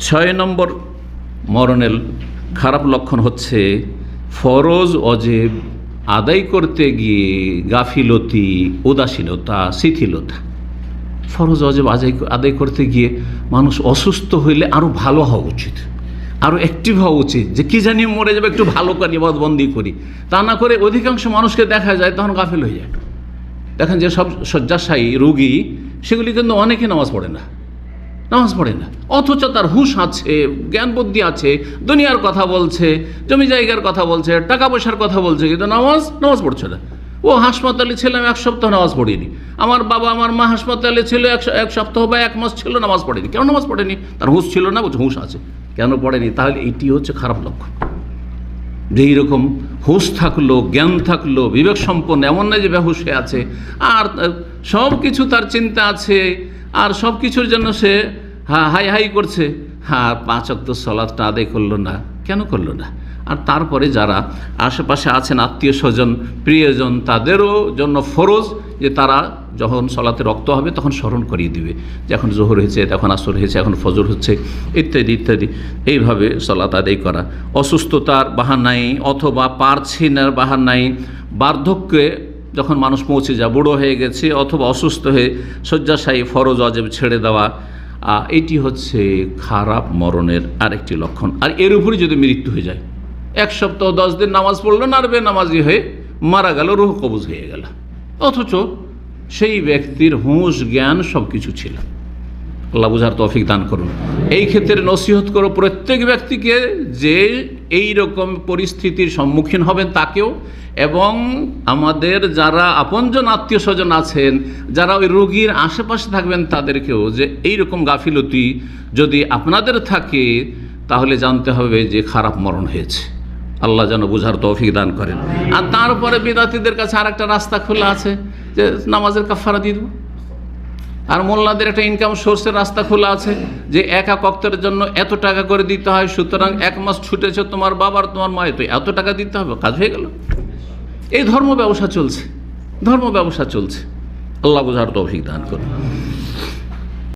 ছয় নম্বর মরণের খারাপ লক্ষণ হচ্ছে ফরজ অজেব আদায় করতে গিয়ে গাফিলতি, উদাসীনতা, শিথিলতা। ফরজ অজেব আদায় আদায় করতে গিয়ে মানুষ অসুস্থ হইলে আরও ভালো হওয়া উচিত। আরও অ্যাক্টিভ হওয়া উচিত যে কী জানি মরে যাবে, একটু ভালো করি বন্দি করি। তা না করে অধিকাংশ মানুষকে দেখা যায় তখন গাফিল হয়ে যায়। দেখেন যে সব শয্যাশায়ী রুগী, সেগুলি কিন্তু অনেকে নামাজ পড়ে না। নামাজ পড়ে না। অথচ তার হুঁশ আছে, জ্ঞান বুদ্ধি আছে, দুনিয়ার কথা বলছে, জমি জায়গার কথা বলছে, টাকা পয়সার কথা বলছে, কিন্তু নামাজ নামাজ পড়ছে না। ও হাসপাতালে ছিলাম এক সপ্তাহ নামাজ পড়িনি। আমার বাবা, আমার মা হাসপাতালে ছিল, এক সপ্তাহ বা এক মাস ছিল, নামাজ পড়েনি। কেন নামাজ পড়েনি? তার হুঁশ ছিল না, বলছে হুঁশ আছে। কেন পড়েনি? তাহলে এটি হচ্ছে খারাপ লক্ষণ। যে এইরকম হুঁশ থাকল, জ্ঞান থাকল, বিবেক সম্পন্ন, এমন না যে হয়ে আছে। আর সব কিছু তার চিন্তা আছে। আর সব কিছুর জন্য সে হা হাই হাই করছে। হ্যাঁ পাঁচ অক্ত সলাদটা আদায় করল না। কেন করল না? আর তারপরে যারা আশেপাশে আছেন, আত্মীয় স্বজন, প্রিয়জন, তাদেরও জন্য ফরজ যে তারা যখন সলাতে রক্ত হবে, তখন স্মরণ করিয়ে দিবে যে এখন জোহর হয়েছে তখন আসর হয়েছে, এখন ফজর হচ্ছে, ইত্যাদি ইত্যাদি। এইভাবে সলাত আদায় করা। অসুস্থতার বাহানাই অথবা পারছিনার বাহানাই বার্ধক্যে যখন মানুষ পৌঁছে যায়, বুড়ো হয়ে গেছে অথবা অসুস্থ হয়ে শয্যাশায়ী ফরজ অজেব ছেড়ে দেওয়া এটি হচ্ছে খারাপ মরণের আরেকটি লক্ষণ। আর এর উপরে যদি মৃত্যু হয়ে যায়, এক সপ্তাহ দশ দিন নামাজ পড়ল না আর বেনামাজি হয়ে মারা গেল, রুহ কবজ হয়ে গেল। অথচ সেই ব্যক্তির হুঁশ, জ্ঞান সব কিছু ছিল। আল্লাহ বুঝার তৌফিক দান করুন। এই ক্ষেত্রে নসিহত করো প্রত্যেক ব্যক্তিকে যে এই রকম পরিস্থিতির সম্মুখীন হবেন তাকেও এবং আমাদের যারা আপনজন আত্মীয় স্বজন আছেন, যারা ওই রোগীর আশেপাশে থাকবেন তাদেরকেও যে এই রকম গাফিলতি যদি আপনাদের থাকে, তাহলে জানতে হবে যে খারাপ মরণ হয়েছে। আল্লাহ যেন বুঝার তৌফিক দান করেন। আর তারপরে বিদাতিদের কাছে আর একটা রাস্তা খোলা আছে যে নামাজের কাফারা দিয়ে দেবো। আর মোল্লাদের একটা ইনকাম সোর্সের রাস্তা খোলা আছে যে একা কক্তের জন্য এত টাকা করে দিতে হয়, সুতরাং এক মাস ছুটেছে তোমার বাবার, তোমার মায়ের, তো এত টাকা দিতে হবে, কাজ হয়ে গেল। এই ধর্ম ব্যবসা চলছে ধর্ম ব্যবসা চলছে। আল্লাহ বুঝার তৌফিক দান করুন।